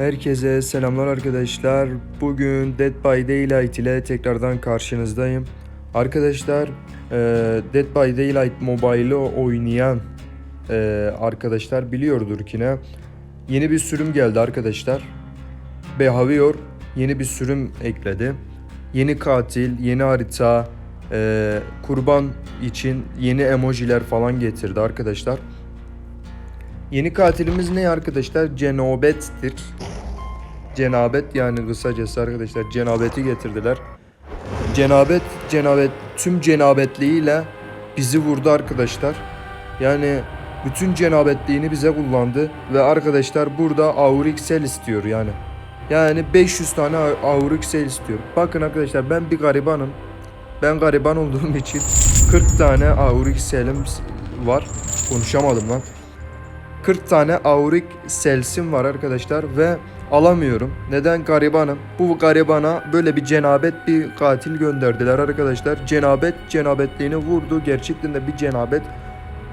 Herkese selamlar arkadaşlar. Bugün Dead by Daylight ile tekrardan karşınızdayım. Arkadaşlar e, Dead by Daylight Mobile'ı oynayan e, arkadaşlar biliyordur ki ne. Yeni bir sürüm geldi arkadaşlar. Behavior yeni bir sürüm ekledi. Yeni katil, yeni harita, e, kurban için yeni emojiler falan getirdi arkadaşlar. Yeni katilimiz ne arkadaşlar? Cenobet'tir. Cenabet yani kısacası arkadaşlar cenabeti getirdiler. Cenabet, cenabet tüm cenabetliğiyle bizi vurdu arkadaşlar. Yani bütün cenabetliğini bize kullandı ve arkadaşlar burada Auriksel istiyor yani. Yani 500 tane Auriksel istiyor. Bakın arkadaşlar ben bir garibanım. Ben gariban olduğum için 40 tane Auriksel'im var. Konuşamadım lan. 40 tane aurik selsim var arkadaşlar ve alamıyorum. Neden garibanım? Bu garibana böyle bir cenabet bir katil gönderdiler arkadaşlar. Cenabet cenabetliğini vurdu. Gerçekten de bir cenabet.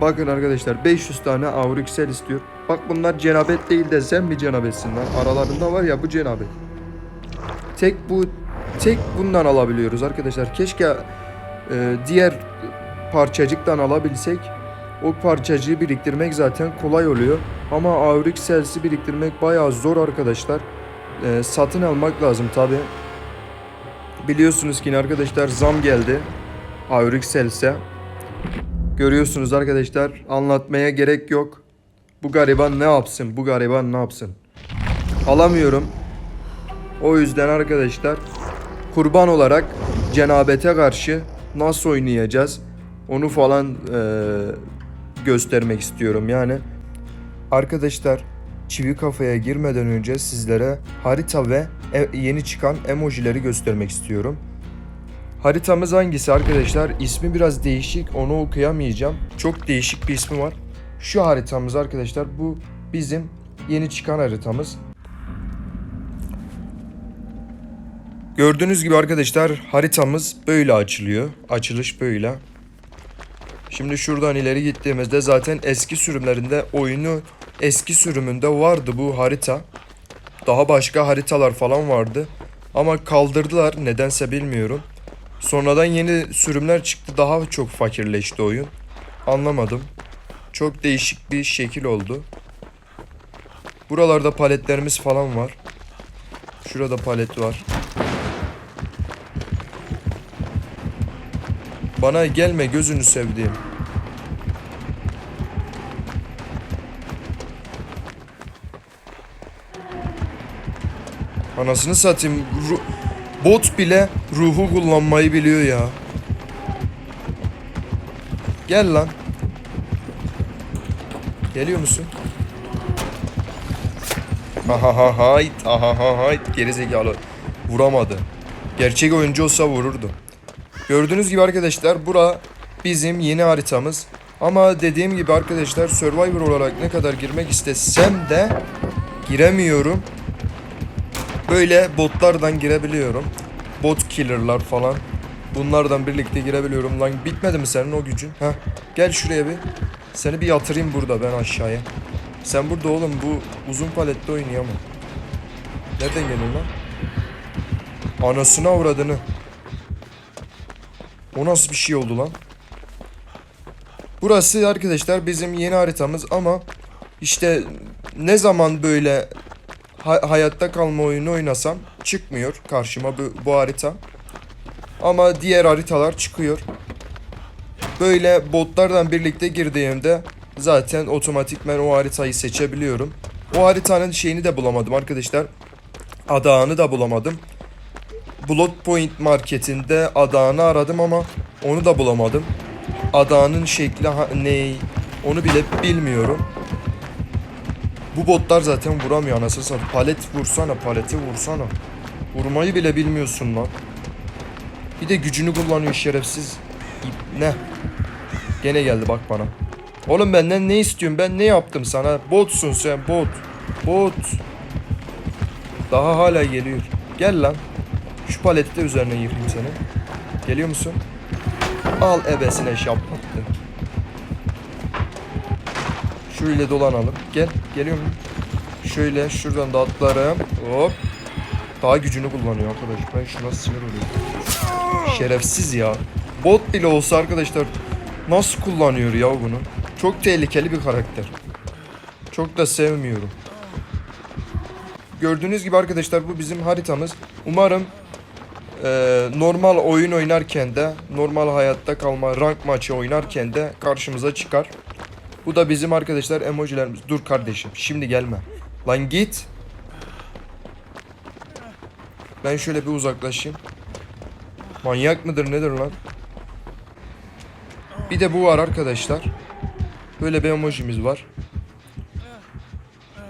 Bakın arkadaşlar 500 tane aurik sel istiyor. Bak bunlar cenabet değil de sen mi cenabetsin lan? Aralarında var ya bu cenabet. Tek bu tek bundan alabiliyoruz arkadaşlar. Keşke e, diğer parçacıktan alabilsek. O parçacığı biriktirmek zaten kolay oluyor. Ama Aurik Cells'i biriktirmek bayağı zor arkadaşlar. Ee, satın almak lazım tabi. Biliyorsunuz ki arkadaşlar zam geldi. Aurik Cells'e. Görüyorsunuz arkadaşlar anlatmaya gerek yok. Bu gariban ne yapsın? Bu gariban ne yapsın? Alamıyorum. O yüzden arkadaşlar kurban olarak cenabete karşı nasıl oynayacağız? Onu falan eee göstermek istiyorum yani. Arkadaşlar çivi kafaya girmeden önce sizlere harita ve e- yeni çıkan emojileri göstermek istiyorum. Haritamız hangisi arkadaşlar? İsmi biraz değişik. Onu okuyamayacağım. Çok değişik bir ismi var. Şu haritamız arkadaşlar bu bizim yeni çıkan haritamız. Gördüğünüz gibi arkadaşlar haritamız böyle açılıyor. Açılış böyle. Şimdi şuradan ileri gittiğimizde zaten eski sürümlerinde oyunu eski sürümünde vardı bu harita. Daha başka haritalar falan vardı. Ama kaldırdılar nedense bilmiyorum. Sonradan yeni sürümler çıktı daha çok fakirleşti oyun. Anlamadım. Çok değişik bir şekil oldu. Buralarda paletlerimiz falan var. Şurada palet var. Bana gelme gözünü sevdiğim. Anasını satayım. Ru- bot bile ruhu kullanmayı biliyor ya. Gel lan. Geliyor musun? Ha ha ha hayt ha ha ha hayt gerizekalı. Vuramadı. Gerçek oyuncu olsa vururdu. Gördüğünüz gibi arkadaşlar bura bizim yeni haritamız. Ama dediğim gibi arkadaşlar Survivor olarak ne kadar girmek istesem de giremiyorum. Böyle botlardan girebiliyorum. Bot killer'lar falan. Bunlardan birlikte girebiliyorum. Lan bitmedi mi senin o gücün? Heh. Gel şuraya bir. Seni bir yatırayım burada ben aşağıya. Sen burada oğlum bu uzun palette oynayamam. Nereden geliyorsun lan? Anasını avradını. O nasıl bir şey oldu lan? Burası arkadaşlar bizim yeni haritamız ama işte ne zaman böyle ha- hayatta kalma oyunu oynasam çıkmıyor karşıma bu, bu harita. Ama diğer haritalar çıkıyor. Böyle botlardan birlikte girdiğimde zaten otomatikmen o haritayı seçebiliyorum. O haritanın şeyini de bulamadım arkadaşlar. Adağını da bulamadım. Blood Point marketinde adağını aradım ama onu da bulamadım. Adağının şekli ne onu bile bilmiyorum. Bu botlar zaten vuramıyor anasını satayım. Palet vursana paleti vursana. Vurmayı bile bilmiyorsun lan. Bir de gücünü kullanıyor şerefsiz. Ne? Gene geldi bak bana. Oğlum benden ne istiyorsun? Ben ne yaptım sana? Botsun sen bot. Bot. Daha hala geliyor. Gel lan. Şu paleti de üzerine yıkayım seni. Geliyor musun? Al ebesine şaplattın. Şöyle dolanalım. Gel. Geliyor mu? Şöyle şuradan da atlarım. Hop. Daha gücünü kullanıyor arkadaş. Ben şuna sinir oluyorum. Şerefsiz ya. Bot bile olsa arkadaşlar nasıl kullanıyor ya bunu? Çok tehlikeli bir karakter. Çok da sevmiyorum. Gördüğünüz gibi arkadaşlar bu bizim haritamız. Umarım eee, normal oyun oynarken de normal hayatta kalma rank maçı oynarken de karşımıza çıkar. Bu da bizim arkadaşlar emojilerimiz. Dur kardeşim şimdi gelme. Lan git. Ben şöyle bir uzaklaşayım. Manyak mıdır nedir lan? Bir de bu var arkadaşlar. Böyle bir emojimiz var.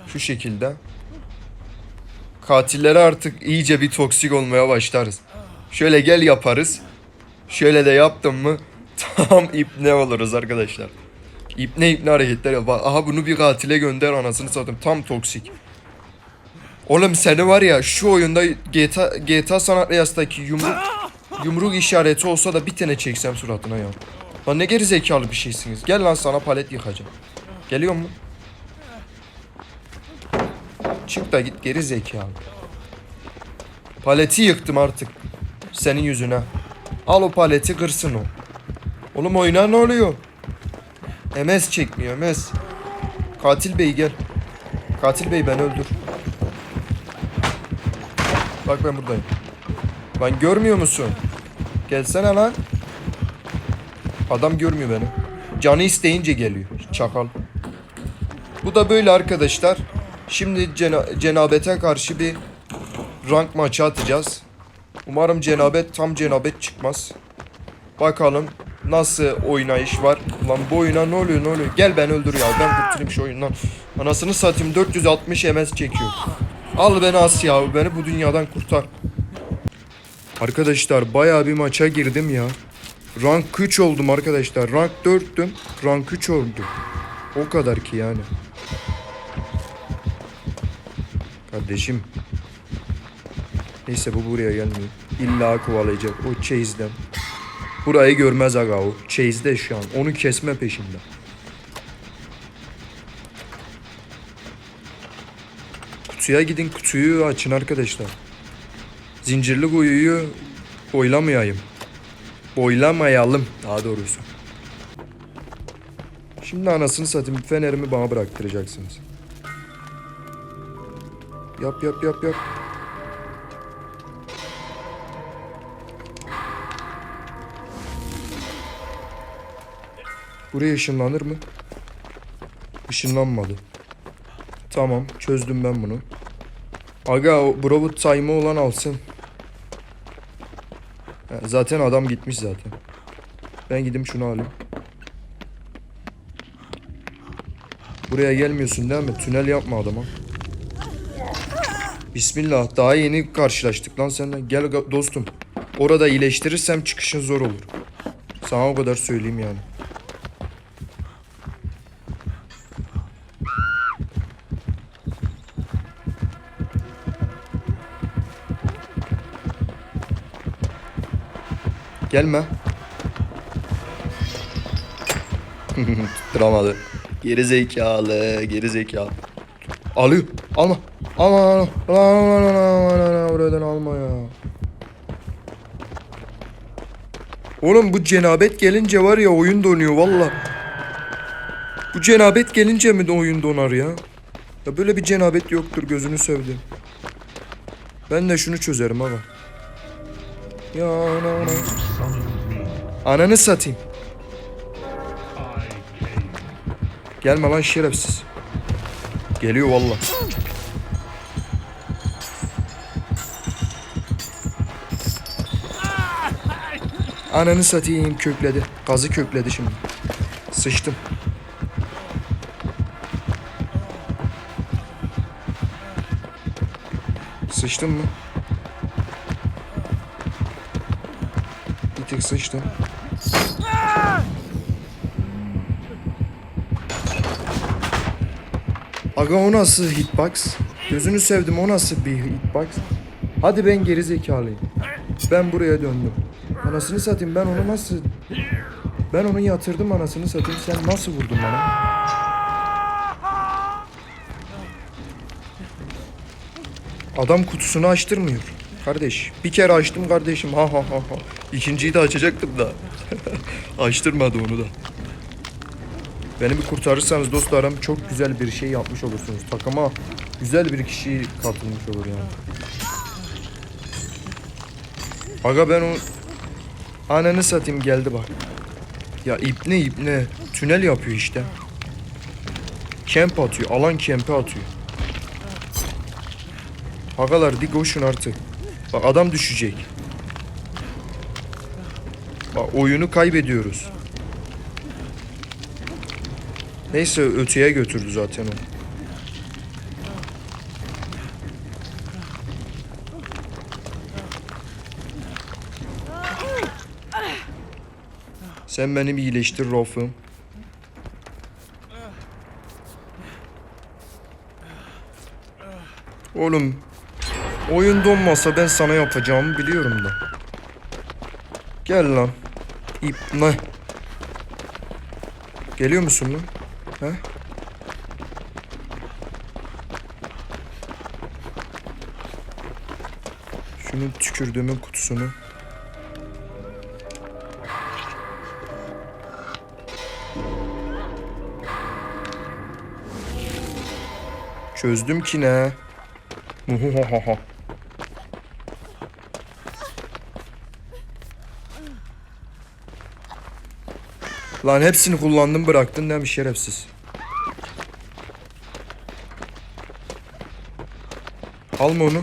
Şu şekilde. Katillere artık iyice bir toksik olmaya başlarız. Şöyle gel yaparız. Şöyle de yaptım mı tam ipne oluruz arkadaşlar. İpne ipne hareketler yap. Aha bunu bir katile gönder anasını satayım. Tam toksik. Oğlum seni var ya şu oyunda GTA, GTA San Andreas'taki yumruk yumruk işareti olsa da bir tane çeksem suratına ya. Lan ne geri zekalı bir şeysiniz. Gel lan sana palet yıkacağım. Geliyor mu? Çık da git geri zekalı. Paleti yıktım artık. Senin yüzüne. Al o paleti kırsın o. Oğlum oyuna ne oluyor? MS çekmiyor MS. Katil bey gel. Katil bey ben öldür. Bak ben buradayım. Lan görmüyor musun? Gelsene lan. Adam görmüyor beni. Canı isteyince geliyor. Çakal. Bu da böyle arkadaşlar. Şimdi cena- cenabete karşı bir rank maçı atacağız. Umarım cenabet tam cenabet çıkmaz. Bakalım nasıl oynayış var. Lan bu oyuna ne oluyor ne oluyor? Gel ben öldür ya. Ben kurtulayım şu oyundan. Anasını satayım 460 MS çekiyor. Al beni as ya. Beni bu dünyadan kurtar. Arkadaşlar bayağı bir maça girdim ya. Rank 3 oldum arkadaşlar. Rank 4'tüm. Rank 3 oldum. O kadar ki yani. Kardeşim. Neyse bu buraya gelmiyor. İlla kovalayacak. O chase'den. Burayı görmez aga o. Chase'de şu an. Onu kesme peşinde. Kutuya gidin kutuyu açın arkadaşlar. Zincirli kuyuyu boylamayayım. Boylamayalım daha doğrusu. Şimdi anasını satayım fenerimi bana bıraktıracaksınız. Yap yap yap yap. Buraya ışınlanır mı? Işınlanmadı. Tamam çözdüm ben bunu. Aga o Bravo time'ı olan alsın. Zaten adam gitmiş zaten. Ben gidip şunu alayım. Buraya gelmiyorsun değil mi? Tünel yapma adama. Bismillah daha yeni karşılaştık lan seninle. Gel dostum. Orada iyileştirirsem çıkışın zor olur. Sana o kadar söyleyeyim yani. Gelme. Tutturamadı. Geri zekalı, geri zekalı. Alıyor. Alma. Alma, alma. Alma, alma, alma, alma. Buradan alma ya. Oğlum bu cenabet gelince var ya oyun donuyor valla. Bu cenabet gelince mi de oyun donar ya? Ya böyle bir cenabet yoktur gözünü sevdim. Ben de şunu çözerim ama. Ya ana ana. Ananı satayım. Gelme lan şerefsiz. Geliyor valla. Ananı satayım kökledi. Gazı kökledi şimdi. Sıçtım. Sıçtın mı? Tık sıçtım. Aga o nasıl hitbox? Gözünü sevdim o nasıl bir hitbox? Hadi ben geri zekalıyım. Ben buraya döndüm. Anasını satayım ben onu nasıl... Ben onu yatırdım anasını satayım sen nasıl vurdun bana? Adam kutusunu açtırmıyor. Kardeş bir kere açtım kardeşim ha ha ha ha. İkinciyi de açacaktım da. Açtırmadı onu da. Beni bir kurtarırsanız dostlarım çok güzel bir şey yapmış olursunuz. Takıma güzel bir kişi katılmış olur yani. Aga ben o ananı satayım geldi bak. Ya ipne ipne tünel yapıyor işte. Kemp atıyor. Alan kempe atıyor. Agalar dik koşun artık. Bak adam düşecek. Bak oyunu kaybediyoruz. Neyse öteye götürdü zaten o. Sen beni bir iyileştir Rafım. Oğlum oyun donmasa ben sana yapacağımı biliyorum da. Gel lan. İpne. Geliyor musun lan? He? Şunun tükürdüğümün kutusunu. Çözdüm ki ne? Lan hepsini kullandın bıraktın mi şerefsiz? Alma onu.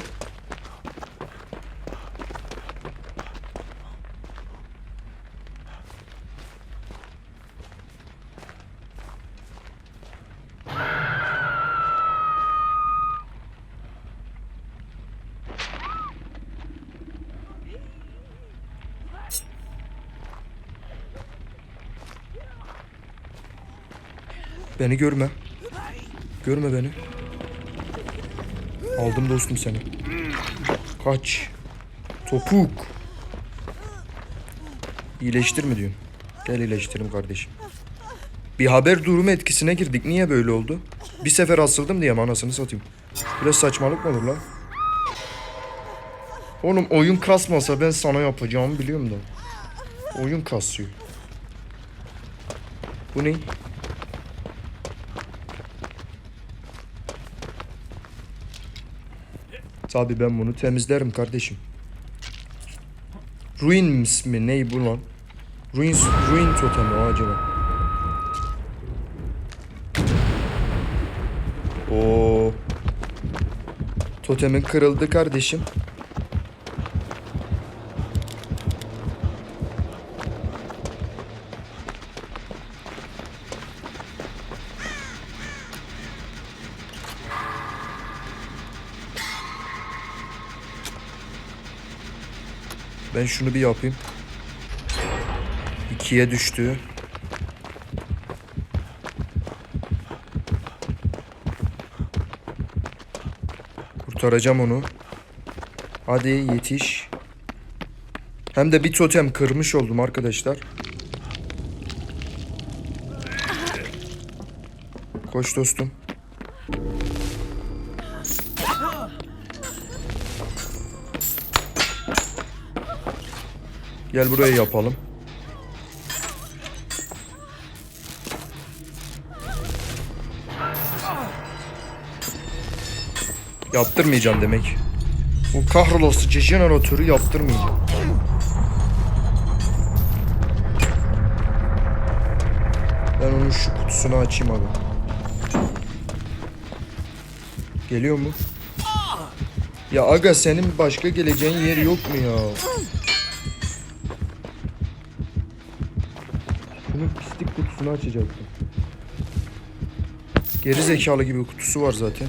Beni görme. Görme beni. Aldım dostum seni. Kaç. Topuk. İyileştir mi diyorsun? Gel iyileştirim kardeşim. Bir haber durumu etkisine girdik. Niye böyle oldu? Bir sefer asıldım diye mi anasını satayım. Biraz saçmalık mı olur lan? Oğlum oyun kasmasa ben sana yapacağımı biliyorum da. Oyun kasıyor. Bu ne? Tabii ben bunu temizlerim kardeşim. Ruins mi? Ney bu lan? Ruins, ruin totemi o acaba. Oo. Totemin kırıldı kardeşim. Ben şunu bir yapayım. İkiye düştü. Kurtaracağım onu. Hadi yetiş. Hem de bir totem kırmış oldum arkadaşlar. Koş dostum. Gel buraya yapalım. Yaptırmayacağım demek. O kahrolasıca jeneratörü yaptırmayacağım. Ben onun şu kutusunu açayım abi. Geliyor mu? Ya aga senin başka geleceğin yer yok mu ya? Kutusunu açacaktım. Geri zekalı gibi kutusu var zaten.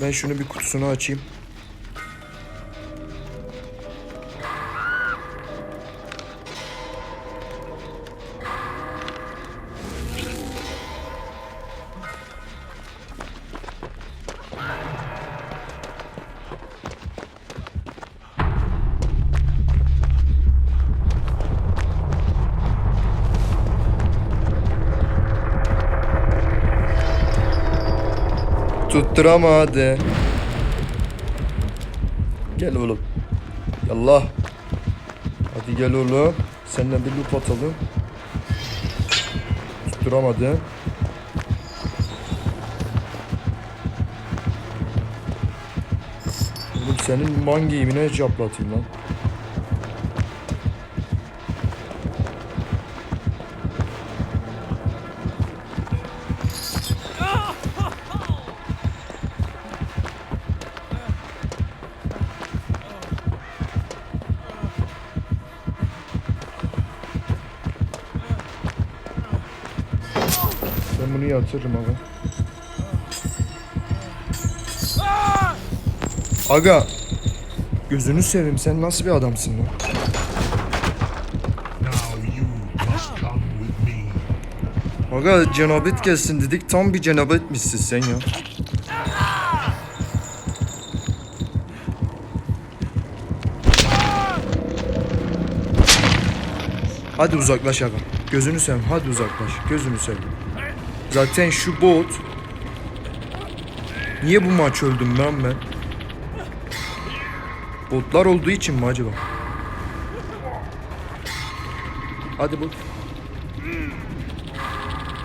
Ben şunu bir kutusunu açayım. Tutturamadı. Gel oğlum. Yallah. Hadi gel oğlum. Seninle bir loop atalım. Tutturamadı. Oğlum senin man giyimine caplatayım lan. Bunu yatırırım aga. Gözünü seveyim sen nasıl bir adamsın lan? Aga cenabet gelsin dedik tam bir cenabetmişsin sen ya. Hadi uzaklaş aga. Gözünü seveyim hadi uzaklaş. Gözünü seveyim. Zaten şu bot Niye bu maç öldüm lan ben? Botlar olduğu için mi acaba? Hadi bot.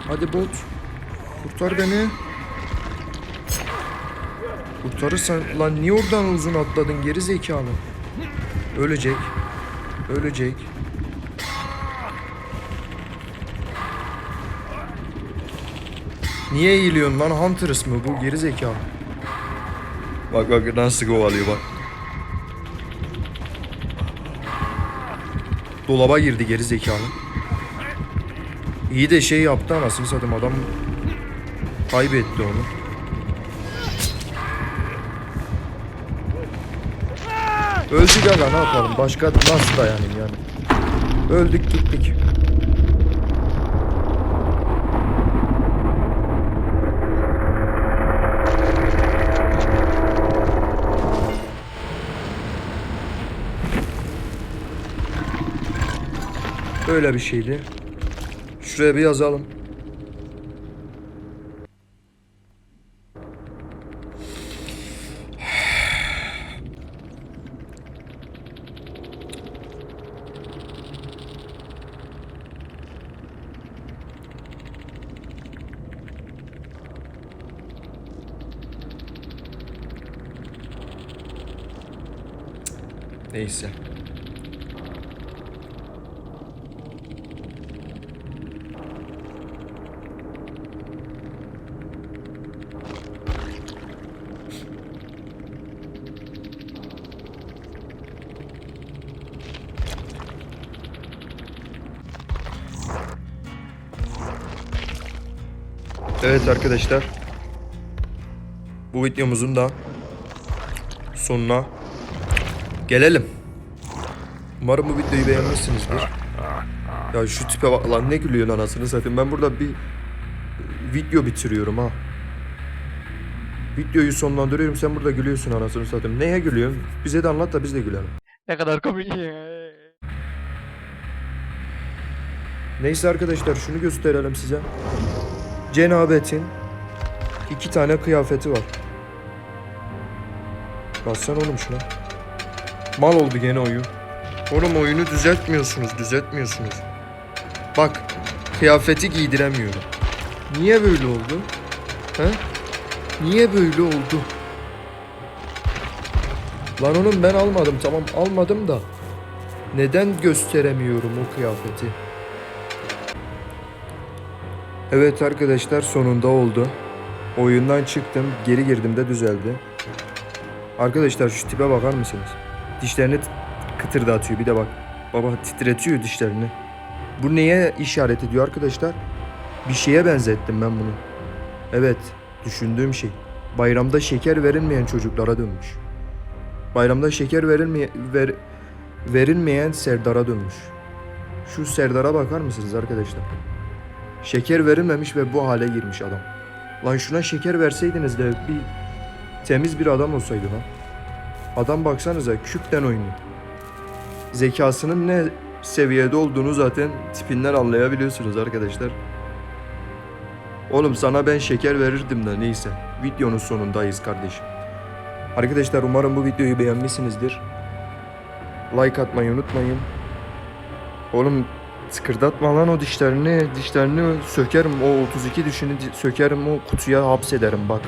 Hadi bot. Kurtar beni. Kurtarırsan lan niye oradan uzun atladın geri zekalı? Ölecek. Ölecek. Niye eğiliyorsun lan Hunter's mı bu geri zekalı? Bak bak nasıl kovalıyor bak. Dolaba girdi geri zekalı. İyi de şey yaptı anasını satayım adam kaybetti onu. Öldük aga ne yapalım başka nasıl dayanayım yani. Öldük gittik. Öyle bir şeydi. Şuraya bir yazalım. Neyse. Evet arkadaşlar. Bu videomuzun da sonuna gelelim. Umarım bu videoyu beğenmişsinizdir. Ya şu tipe bak lan ne gülüyorsun anasını satayım. Ben burada bir video bitiriyorum ha. Videoyu sonlandırıyorum sen burada gülüyorsun anasını satayım. Neye gülüyorsun? Bize de anlat da biz de gülelim. Ne kadar komik. Neyse arkadaşlar şunu gösterelim size. Cenabet'in iki tane kıyafeti var. Bassana oğlum şuna. Mal oldu gene oyun. Oğlum oyunu düzeltmiyorsunuz, düzeltmiyorsunuz. Bak, kıyafeti giydiremiyorum. Niye böyle oldu? He? Niye böyle oldu? Lan oğlum ben almadım tamam almadım da. Neden gösteremiyorum o kıyafeti? Evet arkadaşlar sonunda oldu. Oyundan çıktım, geri girdim de düzeldi. Arkadaşlar şu tipe bakar mısınız? Dişlerini kıtırdatıyor bir de bak. Baba titretiyor dişlerini. Bu neye işaret ediyor arkadaşlar? Bir şeye benzettim ben bunu. Evet, düşündüğüm şey. Bayramda şeker verilmeyen çocuklara dönmüş. Bayramda şeker verilmeye ver, verilmeyen Serdar'a dönmüş. Şu Serdar'a bakar mısınız arkadaşlar? Şeker verilmemiş ve bu hale girmiş adam. Lan şuna şeker verseydiniz de bir temiz bir adam olsaydı lan. Adam baksanıza küpten oynuyor. Zekasının ne seviyede olduğunu zaten tipinden anlayabiliyorsunuz arkadaşlar. Oğlum sana ben şeker verirdim de neyse. Videonun sonundayız kardeşim. Arkadaşlar umarım bu videoyu beğenmişsinizdir. Like atmayı unutmayın. Oğlum sıkırdatma lan o dişlerini. Dişlerini sökerim. O 32 dişini di- sökerim o kutuya hapsederim bak.